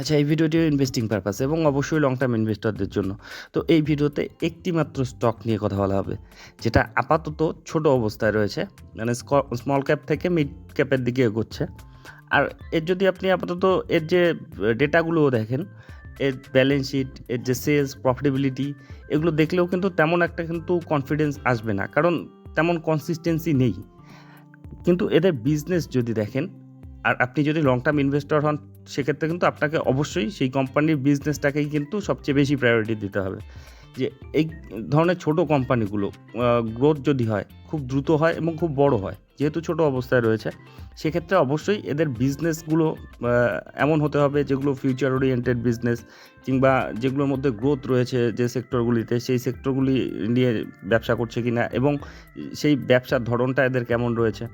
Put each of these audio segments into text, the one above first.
আচ্ছা এই ভিডিওটি ইনভেস্টিং পারপাস এবং অবশ্যই লং টার্ম ইনভেস্টরদের জন্য। তো এই ভিডিওতে একটি মাত্র স্টক নিয়ে কথা বলা হবে, যেটা আপাতত ছোট অবস্থায় রয়েছে মানে স্মল ক্যাপ থেকে মিড ক্যাপের দিকে এগোচ্ছে। আর এর যদি আপনি আপাতত এর যে ডেটাগুলো দেখেন, এর ব্যালেন্স শিট এর যে সেলস প্রফিটেবিলিটি এগুলো দেখলেও কিন্তু তেমন একটা কিন্তু কনফিডেন্স আসবে না, কারণ তেমন কনসিস্টেন্সি নেই। কিন্তু এদের বিজনেস যদি দেখেন আর আপনি যদি লং টার্ম ইনভেস্টর হন, সেক্ষেত্রে কিন্তু আপনাকে অবশ্যই সেই কোম্পানির বিজনেসটাকেই কিন্তু সবচেয়ে বেশি প্রায়োরিটি দিতে হবে। যে এই ধরনের ছোট কোম্পানিগুলো গ্রোথ যদি হয়, খুব দ্রুত হয় এবং খুব বড় হয়, যেহেতু ছোট অবস্থায় রয়েছে, সেক্ষেত্রে অবশ্যই এদের বিজনেসগুলো এমন হতে হবে যেগুলো ফিউচার ওরিয়েন্টেড বিজনেস কিংবা যেগুলোর মধ্যে গ্রোথ রয়েছে যে সেক্টরগুলিতে সেই সেক্টরগুলি নিয়ে ব্যবসা করছে কিনা এবং সেই ব্যবসার ধরনটা এদের কেমন রয়েছে।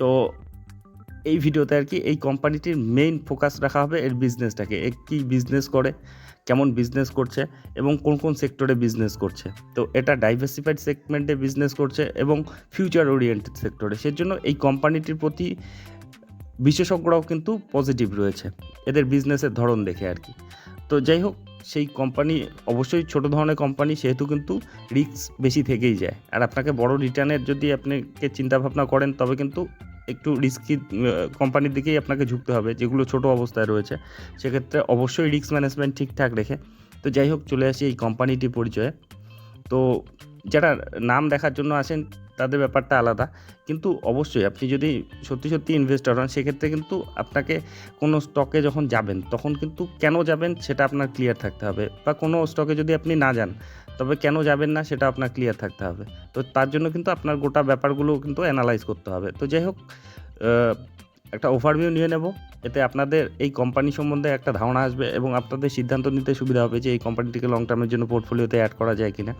তো এই ভিডিওতে আর কি এই কোম্পানিটির মেইন ফোকাস রাখা হবে এর বিজনেসটাকে এ কী বিজনেস করে, কেমন বিজনেস করছে এবং কোন কোন সেক্টরে বিজনেস করছে। তো এটা ডাইভার্সিফাইড সেগমেন্টে বিজনেস করছে এবং ফিউচার ওরিয়েন্টেড সেক্টরে সেজন্য এই কোম্পানিটির প্রতি বিশেষজ্ঞরাও কিন্তু পজিটিভ রয়েছে এদের বিজনেসের ধরন দেখে আর কি। তো যাই হোক, সেই কোম্পানি অবশ্যই ছোট ধরনের কোম্পানি সেহেতু কিন্তু রিস্ক বেশি থেকেই যায়। আর আপনাকে বড় রিটার্নের যদি আপনাকে চিন্তাভাবনা করেন, তবে কিন্তু একটু রিস্কি কোম্পানির দিকেই আপনাকে ঝুঁকতে হবে, যেগুলো ছোট অবস্থায় রয়েছে। সেক্ষেত্রে অবশ্যই রিস্ক ম্যানেজমেন্ট ঠিকঠাক রেখে, তো যাই হোক, চলে আসি এই কোম্পানিটি পরিচয়ে। তো যারা নাম দেখার জন্য আসেন তাদের ব্যাপারটা আলাদা। কিন্তু অবশ্যই আপনি যদি সত্যি সত্যি ইনভেস্টর হন, সেক্ষেত্রে কিন্তু আপনাকে কোনো স্টকে যখন যাবেন, তখন কিন্তু কেন যাবেন সেটা আপনার ক্লিয়ার থাকতে হবে বা কোনো স্টকে যদি আপনি না যান, তবে কেন যাবেন না সেটা আপনার ক্লিয়ার থাকতে হবে। তো তার জন্য কিন্তু আপনার গোটা ব্যাপারগুলো কিন্তু অ্যানালাইজ করতে হবে। তো যাই হোক একটা ওভারভিউ নিয়ে নেব। এতে আপনাদের এই কোম্পানি সম্বন্ধে একটা ধারণা আসবে এবং আপনাদের সিদ্ধান্ত নিতে সুবিধা হবে যে এই কোম্পানিটিকে লং টার্মের জন্য পোর্টফোলিওতে অ্যাড করা যায় কিনা।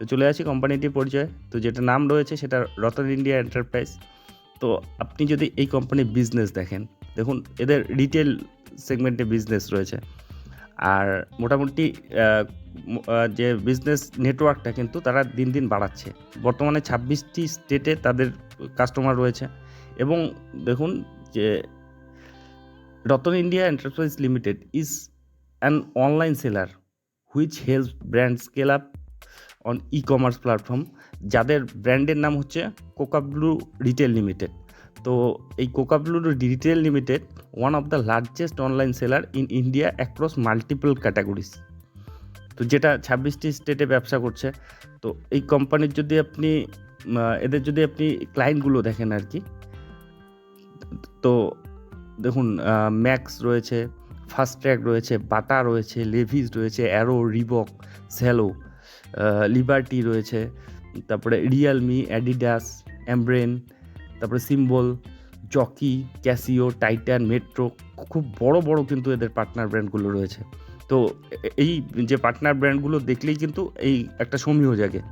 তো চলে আসি কোম্পানিটির পরিচয়। তো যেটা নাম রয়েছে সেটা রতন ইন্ডিয়া এন্টারপ্রাইজ। তো আপনি যদি এই কোম্পানির বিজনেস দেখেন, দেখুন, এদের রিটেল সেগমেন্টে বিজনেস রয়েছে। আর মোটামুটি যে বিজনেস নেটওয়ার্কটা কিন্তু তারা দিন দিন বাড়াচ্ছে। বর্তমানে ছাব্বিশটি স্টেটে তাদের কাস্টমার রয়েছে। এবং দেখুন যে Ratan India Enterprise Limited is an online seller which help brand scale up on e commerce platform যাদের ব্র্যান্ডের নাম হচ্ছে কোকাব্লু রিটেল লিমিটেড। তো এই Cocoblu Retail Limited one of the largest online seller in India across multiple categories তো যেটা ছাব্বিশটি স্টেটে ব্যবসা করছে, তো এই কোম্পানির যদি আপনি এদের যদি আপনি ক্লায়েন্টগুলো দেখেন আর কি, তো দেখুন ম্যাক্স রয়েছে ফাস্ট ট্র্যাক রয়েছে বাটা রয়েছে লেভিস রয়েছে অ্যারো রিবক স্যালো লিবার্টি রয়েছে, তারপরে রিয়েলমি অ্যাডিডাস অ্যামব্রেন তারপরে Symbol Jockey Casio Titan Metro খুব বড় বড় কিন্তু এদের পার্টনার ব্র্যান্ডগুলো রয়েছে। তো এই যে পার্টনার ব্র্যান্ডগুলো দেখলেই কিন্তু এই একটা সমীহ জাগে।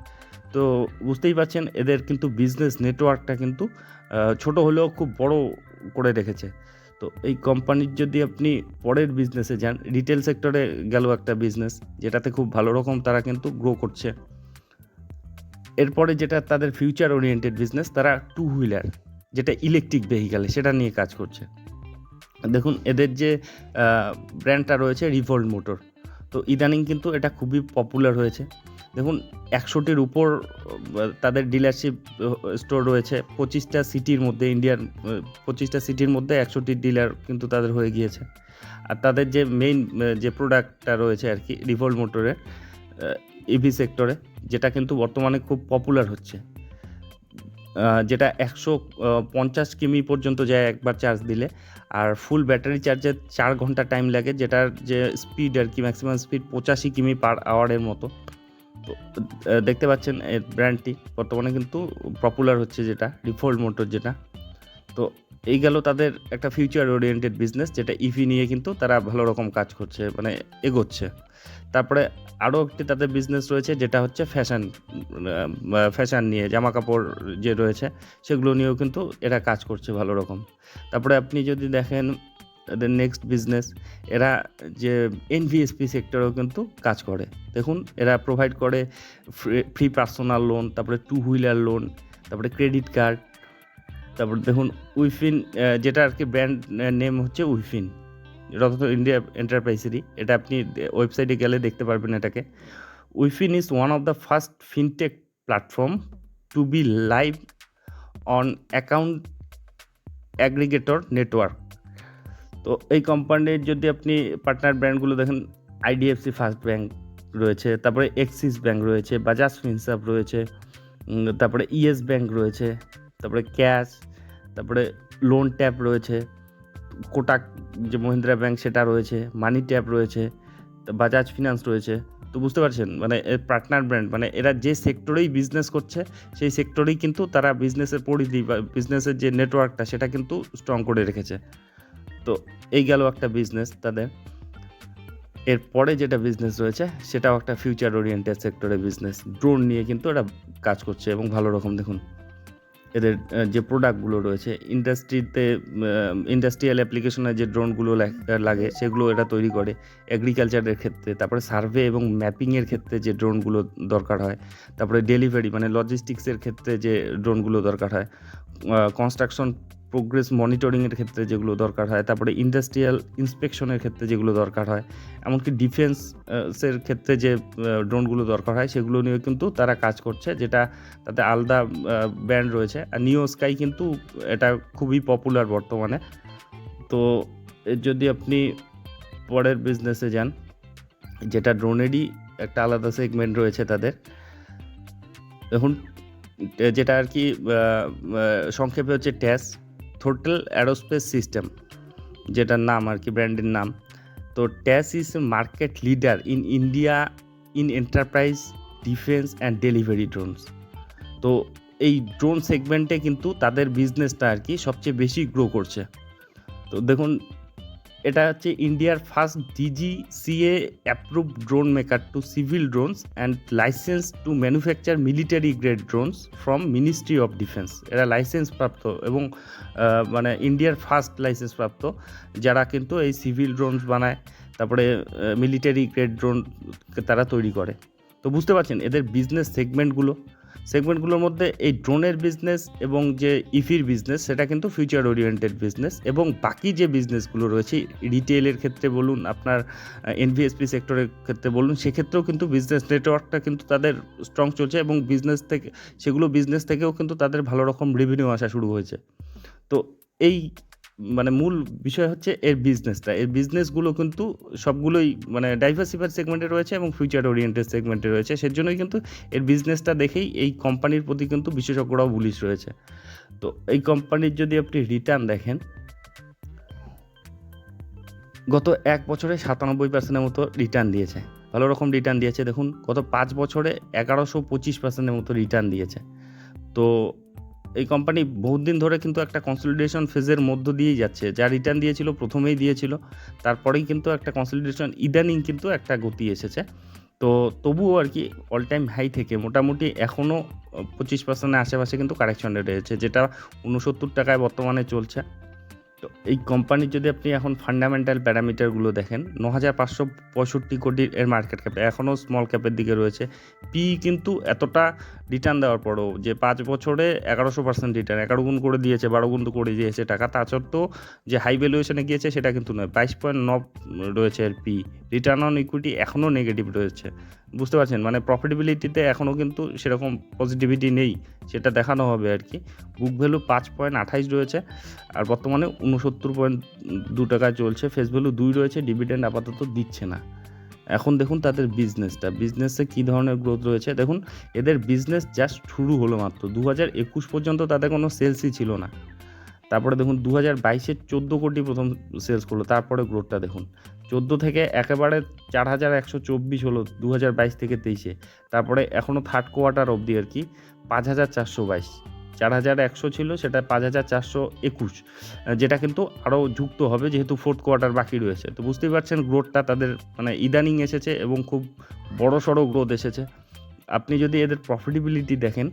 তো বুঝতেই পারছেন, এদের কিন্তু বিজনেস নেটওয়ার্কটা কিন্তু ছোট হলেও খুব বড় করে রেখেছে। তো এই কোম্পানির যদি আপনি পরের বিজনেসে যান রিটেল সেক্টরে গেল একটা বিজনেস যেটাতে খুব ভালো রকম তারা কিন্তু গ্রো করছে। এরপরে যেটা তাদের ফিউচার ওরিয়েন্টেড বিজনেস তারা টু হুইলার যেটা ইলেকট্রিক ভেহিক্যালে সেটা নিয়ে কাজ করছে। দেখুন, এদের যে ব্র্যান্ডটা রয়েছে রিভল্ট মোটর তো ইদানিং কিন্তু এটা খুবই পপুলার হয়েছে। দেখুন, একশোটির উপর তাদের ডিলারশিপ স্টোর রয়েছে। পঁচিশটা সিটির মধ্যে ইন্ডিয়ার পঁচিশটা সিটির মধ্যে একশোটি ডিলার কিন্তু তাদের হয়ে গিয়েছে। আর তাদের যে মেইন যে প্রোডাক্টটা রয়েছে আর কি রিভোল্ট মোটরের ইভি সেক্টরে যেটা কিন্তু বর্তমানে খুব পপুলার হচ্ছে। যেটা একশো পঞ্চাশ কিমি পর্যন্ত যায় একবার চার্জ দিলে। আর ফুল ব্যাটারি চার্জে চার ঘণ্টা টাইম লাগে, যেটার যে স্পিড আর কি ম্যাক্সিমাম স্পিড পঁচাশি কিমি পার আওয়ারের মতো। তো দেখতে পাচ্ছেন এর ব্র্যান্ডটি বর্তমানে কিন্তু পপুলার হচ্ছে যেটা ডিফল্ট মোটর যেটা। তো এই গেল তাদের একটা ফিউচার ওরিয়েন্টেড বিজনেস যেটা ইভি নিয়ে কিন্তু তারা ভালো রকম কাজ করছে মানে এগোচ্ছে। তারপরে আরও একটি তাদের বিজনেস রয়েছে, যেটা হচ্ছে ফ্যাশন ফ্যাশন নিয়ে জামা কাপড় যে রয়েছে, সেগুলো নিয়েও কিন্তু এরা কাজ করছে ভালো রকম। তারপরে আপনি যদি দেখেন এদের নেক্সট বিজনেস এরা যে এনভিএসপি সেক্টরেও কিন্তু কাজ করে। দেখুন, এরা প্রোভাইড করে ফ্রি পার্সোনাল লোন তারপরে টু হুইলার লোন তারপরে ক্রেডিট কার্ড তারপর দেখুন উইফিন যেটা আর কি ব্র্যান্ড নেম হচ্ছে উইফিন এটা তো ইন্ডিয়া এন্টারপ্রাইজেরই এটা আপনি ওয়েবসাইটে গেলে দেখতে পারবেন এটাকে। Wifin is one of the first fintech platform to be live on account aggregator network তো এই কোম্পানির যদি আপনি পার্টনার ব্র্যান্ডগুলো দেখেন আইডিএফসি ফার্স্ট ব্যাঙ্ক রয়েছে, তারপরে এক্সিস ব্যাঙ্ক রয়েছে বাজাজ ফিনসাপ রয়েছে তারপরে ইয়েস ব্যাঙ্ক রয়েছে, তারপরে ক্যাশ তারপরে লোন ট্যাপ রয়েছে কোটাক যে মহিন্দ্রা ব্যাংক সেটা রয়েছে মানি ট্যাপ রয়েছে বাজাজ ফিনান্স রয়েছে। তো বুঝতে পারছেন? মানে এর পার্টনার ব্র্যান্ড মানে এরা যে সেক্টরেই বিজনেস করছে, সেই সেক্টরেই কিন্তু তারা বিজনেসের পরিধি বা বিজনেসের যে নেটওয়ার্কটা সেটা কিন্তু স্ট্রং করে রেখেছে। তো এই গেল একটা বিজনেস তাদের। এরপরে যেটা বিজনেস রয়েছে, সেটাও একটা ফিউচার ওরিয়েন্টেড সেক্টরের বিজনেস ড্রোন নিয়ে কিন্তু এটা কাজ করছে এবং ভালো রকম, দেখুন। এদের যে প্রোডাক্টগুলো রয়েছে ইন্ডাস্ট্রিতে ইন্ডাস্ট্রিয়াল অ্যাপ্লিকেশনে যে ড্রোনগুলো লাগে, সেগুলো এরা তৈরি করে এগ্রিকালচারের ক্ষেত্রে। তারপরে সার্ভে এবং ম্যাপিংয়ের ক্ষেত্রে যে ড্রোনগুলো দরকার হয়, তারপরে ডেলিভারি মানে লজিস্টিক্সের ক্ষেত্রে যে ড্রোনগুলো দরকার হয় কনস্ট্রাকশন প্রোগ্রেস মনিটরিংয়ের ক্ষেত্রে যেগুলো দরকার হয়, তারপরে ইন্ডাস্ট্রিয়াল ইন্সপেকশনের ক্ষেত্রে যেগুলো দরকার হয়, এমনকি ডিফেন্সের ক্ষেত্রে যে ড্রোনগুলো দরকার হয়, সেগুলো নিয়ে কিন্তু তারা কাজ করছে, যেটা তাতে আলাদা ব্র্যান্ড রয়েছে। আর নিও স্কাই কিন্তু এটা খুবই পপুলার বর্তমানে। তো যদি আপনি পরের বিজনেসে যান, যেটা ড্রোনেরই একটা আলাদা সেগমেন্ট রয়েছে তাদের, দেখুন, এ- যেটা আর কি সংক্ষেপে হচ্ছে ট্যাস থোটাল অ্যারোস্পেস সিস্টেম যেটার নাম আর কি ব্র্যান্ডের নাম। তো TAS is market leader in India in enterprise defence and delivery drones তো এই ড্রোন সেগমেন্টে কিন্তু তাদের বিজনেসটা আর কি সবচেয়ে বেশি গ্রো করছে। তো দেখুন এটা হচ্ছে ইন্ডিয়ার first DGCA approve drone maker to civil drones and license to manufacture military grade drones from Ministry of Defence এরা লাইসেন্স প্রাপ্ত এবং মানে ইন্ডিয়ার ফার্স্ট লাইসেন্স প্রাপ্ত, যারা কিন্তু এই সিভিল ড্রোনস বানায়, তারপরে মিলিটারি গ্রেড ড্রোন তারা তৈরি করে। তো বুঝতে পারছেন, এদের বিজনেস সেগমেন্টগুলো সেগমেন্টগুলোর মধ্যে এই ড্রোনের বিজনেস এবং যে ইফির বিজনেস সেটা কিন্তু ফিউচার ওরিয়েন্টেড বিজনেস এবং বাকি যে বিজনেসগুলো রয়েছে রিটেলের ক্ষেত্রে বলুন, আপনার এনভিএসপি সেক্টরের ক্ষেত্রে বলুন, সেক্ষেত্রেও কিন্তু বিজনেস নেটওয়ার্কটা কিন্তু তাদের স্ট্রং চলছে এবং বিজনেস থেকে, সেগুলো বিজনেস থেকেও কিন্তু তাদের ভালো রকম রেভিনিউ আসা শুরু হয়েছে। তো এই মানে মূল বিষয় হচ্ছে এর বিজনেসটা এর বিজনেসগুলো কিন্তু সবগুলোই মানে ডাইভার্সিফাইড সেগমেন্টে রয়েছে এবং ফিউচার ওরিয়েন্টেড সেগমেন্টে রয়েছে। সেজন্যই কিন্তু এর বিজনেসটা দেখেই এই কোম্পানির প্রতি কিন্তু বিশেষজ্ঞরাও বুলিশ রয়েছে। তো এই কোম্পানির যদি আপনি রিটার্ন দেখেন, গত এক বছরে সাতানব্বই পার্সেন্টের মতো রিটার্ন দিয়েছে। ভালো রকম রিটার্ন দিয়েছে। দেখুন, গত পাঁচ বছরে এগারোশো পঁচিশ পার্সেন্টের মতো রিটার্ন দিয়েছে। তো এই কোম্পানি বহুত দিন ধরে কিন্তু একটা কনসলিডেশন ফেজের মধ্য দিয়েই যাচ্ছে। যা রিটার্ন দিয়েছিল, প্রথমেই দিয়েছিল। তারপরেই কিন্তু একটা কনসলিডেশন ইদানিং কিন্তু একটা গতি এসেছে। তো তবুও আর কি অল টাইম হাই থেকে মোটামুটি এখনও পঁচিশ পার্সেন্টের আশেপাশে কিন্তু কারেকশন রয়েছে যেটা উনসত্তর টাকায় বর্তমানে চলছে। তো এই কোম্পানির যদি আপনি এখন ফান্ডামেন্টাল প্যারামিটারগুলো দেখেন ন হাজার পাঁচশো পঁয়ষট্টি কোটির এর মার্কেট ক্যাপ এখনও স্মল ক্যাপের দিকে রয়েছে। পি কিন্তু এতটা রিটার্ন দেওয়ার পরও যে পাঁচ বছরে এগারোশো পার্সেন্ট রিটার্ন এগারো গুণ করে দিয়েছে, বারো গুণ করে দিয়েছে টাকা, তা সত্ত্বেও যে হাই ভ্যালুয়েশনে গিয়েছে সেটা কিন্তু নয়, বাইশ পয়েন্ট ন রয়েছে এর পি রিটার্ন অন ইকুইটি এখনও নেগেটিভ রয়েছে। বুঝতে পারছেন? মানে প্রফিটেবিলিটিতে এখনও কিন্তু সেরকম পজিটিভিটি নেই, সেটা দেখানো হবে আর কি। বুক ভ্যালু পাঁচ পয়েন্ট আঠাইশ রয়েছে, আর বর্তমানে উনসত্তর পয়েন্ট দু টাকা চলছে। ফেস ভ্যালু দুই রয়েছে ডিভিডেন্ড আপাতত দিচ্ছে না। এখন দেখুন তাদের বিজনেসটা বিজনেসে কী ধরনের গ্রোথ রয়েছে? দেখুন, এদের বিজনেস জাস্ট শুরু হলো মাত্র। দু হাজার একুশ পর্যন্ত তাদের কোনো সেলসই ছিল না। তারপরে দেখুন দু হাজার বাইশে চোদ্দ কোটি প্রথম সেলস করল, তারপরে গ্রোথটা দেখুন। চোদ্দ থেকে একেবারে চার হাজার একশো চব্বিশ হলো দু হাজার বাইশ থেকে তেইশে। তারপরে এখনও থার্ড কোয়ার্টার অবধি আর কি পাঁচ হাজার চারশো বাইশ। চার হাজার একশো ছিল, সেটা পাঁচ হাজার চারশো একুশ। যেটা কিন্তু আরও যুক্ত হবে, যেহেতু ফোর্থ কোয়ার্টার বাকি রয়েছে। তো বুঝতেই পারছেন গ্রোথটা তাদের মানে ইদানিং এসেছে এবং খুব বড় সড়ো গ্রোথ এসেছে। আপনি যদি এদের প্রফিটেবিলিটি দেখেন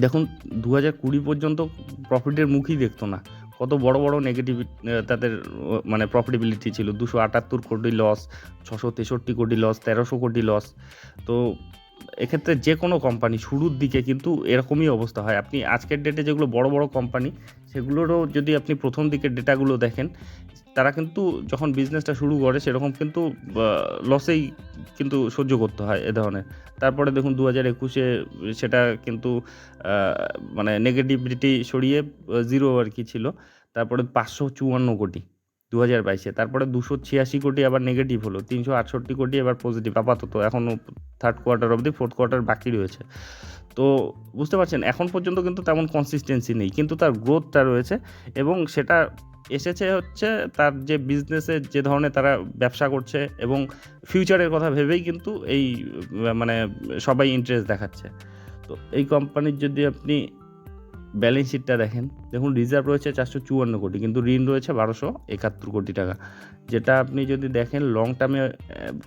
দেখুন দু হাজার কুড়ি পর্যন্ত প্রফিটের মুখই দেখতো না। কত বড় বড় নেগেটিভ তাদের মানে প্রফিটেবিলিটি ছিল। দুশো আটাত্তর কোটি লস ছশো তেষট্টি কোটি লস তেরোশো কোটি লস তো এক্ষেত্রে যে কোনো কোম্পানি শুরুর দিকে কিন্তু এরকমই অবস্থা হয়। আপনি আজকের ডেটে যেগুলো বড় বড় কোম্পানি সেগুলোরও যদি আপনি প্রথম দিকের ডেটাগুলো দেখেন তারা কিন্তু যখন বিজনেসটা শুরু করে, সেরকম কিন্তু লসেই কিন্তু সহ্য করতে হয় এ ধরনের। তারপরে দেখুন দু হাজার একুশে সেটা কিন্তু মানে নেগেটিভিটি সরিয়ে জিরো আর কি ছিল। তারপরে পাঁচশো চুয়ান্ন কোটি দু হাজার বাইশে। তারপরে দুশো ছিয়াশি কোটি আবার নেগেটিভ হলো। তিনশো আটষট্টি কোটি এবার পজিটিভ আপাতত। এখনও থার্ড কোয়ার্টার অবধি ফোর্থ কোয়ার্টার বাকি রয়েছে। তো বুঝতে পারছেন, এখন পর্যন্ত কিন্তু তেমন কনসিস্টেন্সি নেই। কিন্তু তার গ্রোথটা রয়েছে এবং সেটা এসেছে হচ্ছে তার যে বিজনেসে যে ধরনের তারা ব্যবসা করছে এবং ফিউচারের কথা ভেবেই কিন্তু এই মানে সবাই ইন্টারেস্ট দেখাচ্ছে। তো এই কোম্পানির যদি আপনি ব্যালেন্স শিটটা দেখেন, দেখুন রিজার্ভ রয়েছে চারশো চুয়ান্ন কোটি, কিন্তু ঋণ রয়েছে বারোশো একাত্তর কোটি টাকা। যেটা আপনি যদি দেখেন লং টার্মে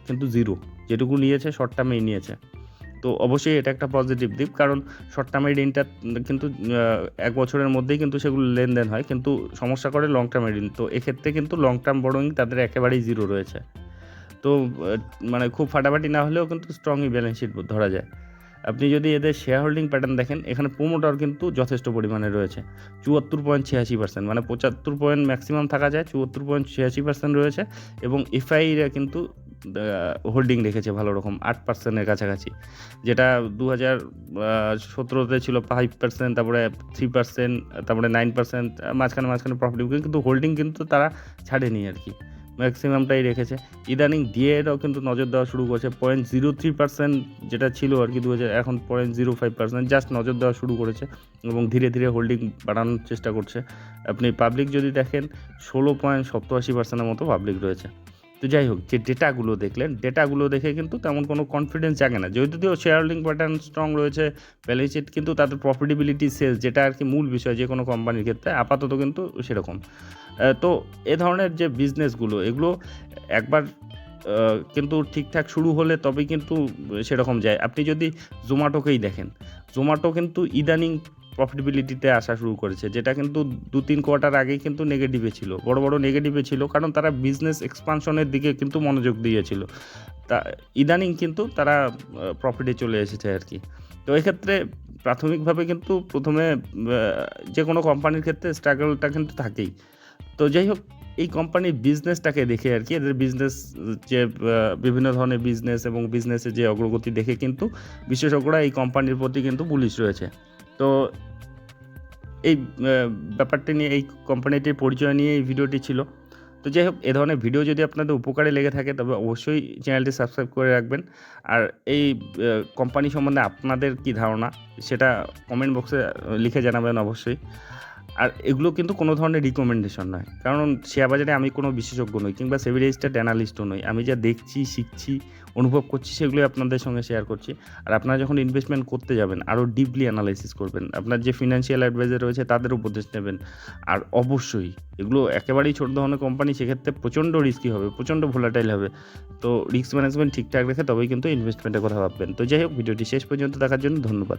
কিন্তু জিরো যেটুকু নিয়েছে শর্ট টার্মেই নিয়েছে। তো অবশ্যই এটা একটা পজিটিভ দিক। কারণ শর্ট টার্মের ঋণটা কিন্তু এক বছরের মধ্যেই কিন্তু সেগুলো লেনদেন হয়। কিন্তু সমস্যা করে লং টার্মের ঋণ। তো এক্ষেত্রে কিন্তু লং টার্ম বরং তাদের একেবারেই জিরো রয়েছে। তো মানে খুব ফাটাফাটি না হলেও কিন্তু স্ট্রংই ব্যালেন্স শিট ধরা যায়। আপনি যদি এদের শেয়ার হোল্ডিং প্যাটার্ন দেখেন, এখানে প্রোমোটার কিন্তু যথেষ্ট পরিমাণে রয়েছে। চুয়াত্তর পয়েন্ট ছিয়াশি পার্সেন্ট মানে পঁচাত্তর পয়েন্ট ম্যাক্সিমাম থাকা যায়, চুয়াত্তর পয়েন্ট ছিয়াশি পার্সেন্ট রয়েছে এবং এফআইরা কিন্তু হোল্ডিং রেখেছে ভালো রকম, আট পার্সেন্টের কাছাকাছি। যেটা দু হাজার সতেরোতে ছিল ফাইভ পার্সেন্ট তারপরে থ্রি পার্সেন্ট তারপরে নাইন পার্সেন্ট মাঝখানে মাঝখানে প্রফিট কিন্তু হোল্ডিং কিন্তু তারা ছাড়েনি আর কি। ম্যাক্সিমামটাই রেখেছে। ইদানিং ডিএটাও কিন্তু নজর দেওয়া শুরু করেছে। পয়েন্ট জিরো থ্রি পার্সেন্ট যেটা ছিল আর কি দু হাজার এখন point zero five percent just নজর দেওয়া শুরু করেছে এবং ধীরে ধীরে হোল্ডিং বাড়ানোর চেষ্টা করছে। আপনি পাবলিক যদি দেখেন, ষোলো পয়েন্ট সপ্তআশি পার্সেন্টের মতো পাবলিক রয়েছে। তো যাই হোক, যে ডেটাগুলো দেখলেন ডেটাগুলো দেখে কিন্তু তেমন কোনো কনফিডেন্স জাগে না। যদিও শেয়ার হোল্ডিং প্যাটার্ন স্ট্রং রয়েছে ব্যালেন্স শিট কিন্তু তাদের প্রফিটেবিলিটি সেলস যেটা আর কি মূল বিষয় যে কোনো কোম্পানির ক্ষেত্রে, আপাতত কিন্তু সেরকম। তো এ ধরনের যে বিজনেসগুলো এগুলো একবার কিন্তু ঠিকঠাক শুরু হলে তবেই কিন্তু সেরকম যায়। আপনি যদি জোম্যাটোকেই দেখেন, জোম্যাটো কিন্তু ইদানিং প্রফিটেবিলিটিতে আসা শুরু করেছে, যেটা কিন্তু দু তিন কোয়ার্টার আগেই কিন্তু নেগেটিভে ছিল। বড় বড় নেগেটিভে ছিল, কারণ তারা বিজনেস এক্সপানশনের দিকে কিন্তু মনোযোগ দিয়েছিল। তা ইদানিং কিন্তু তারা প্রফিটে চলে এসেছে আর কি। তো এক্ষেত্রে প্রাথমিকভাবে কিন্তু প্রথমে যে কোনো কোম্পানির ক্ষেত্রে স্ট্রাগলটা কিন্তু থাকেই। তো যাই হোক এই কোম্পানির বিজনেসটাকে দেখে আর কি, এদের বিজনেস যে বিভিন্ন ধরনের বিজনেস এবং বিজনেসের যে অগ্রগতি দেখে কিন্তু বিশেষজ্ঞরা এই কোম্পানির প্রতি কিন্তু পুলিশ রয়েছে। তো এই ব্যাপারটি নিয়ে, এই কোম্পানিটির পরিচয় নিয়ে এই ভিডিওটি ছিল। তো যাই হোক এ ধরনের ভিডিও যদি আপনাদের উপকারে লেগে থাকে, তবে অবশ্যই চ্যানেলটি সাবস্ক্রাইব করে রাখবেন। আর এই কোম্পানি সম্বন্ধে আপনাদের কি ধারণা, সেটা কমেন্ট বক্সে লিখে জানাবেন অবশ্যই। আর এগুলো কিন্তু কোনো ধরনের রিকমেন্ডেশন নয়। কারণ শেয়ার বাজারে আমি কোনো বিশেষজ্ঞ নই কিংবা সেভি রেজিস্টার্ড অ্যানালিস্টও নই। আমি যা দেখছি, শিখছি, অনুভব করছি সেগুলোই আপনাদের সঙ্গে শেয়ার করছি। আর আপনারা যখন ইনভেস্টমেন্ট করতে যাবেন, আরও ডিপলি অ্যানালাইসিস করবেন, আপনার যে ফিনান্সিয়াল অ্যাডভাইজার রয়েছে তাদের উপদেশ নেবেন। আর অবশ্যই এগুলো একেবারেই ছোট ধরনের কোম্পানি সেক্ষেত্রে প্রচণ্ড রিস্কি হবে, প্রচণ্ড ভোলাটাইল হবে। তো রিস্ক ম্যানেজমেন্ট ঠিকঠাক রেখে তবেই কিন্তু ইনভেস্টমেন্টের কথা ভাববেন। তো যাই হোক, ভিডিওটি শেষ পর্যন্ত দেখার জন্য ধন্যবাদ।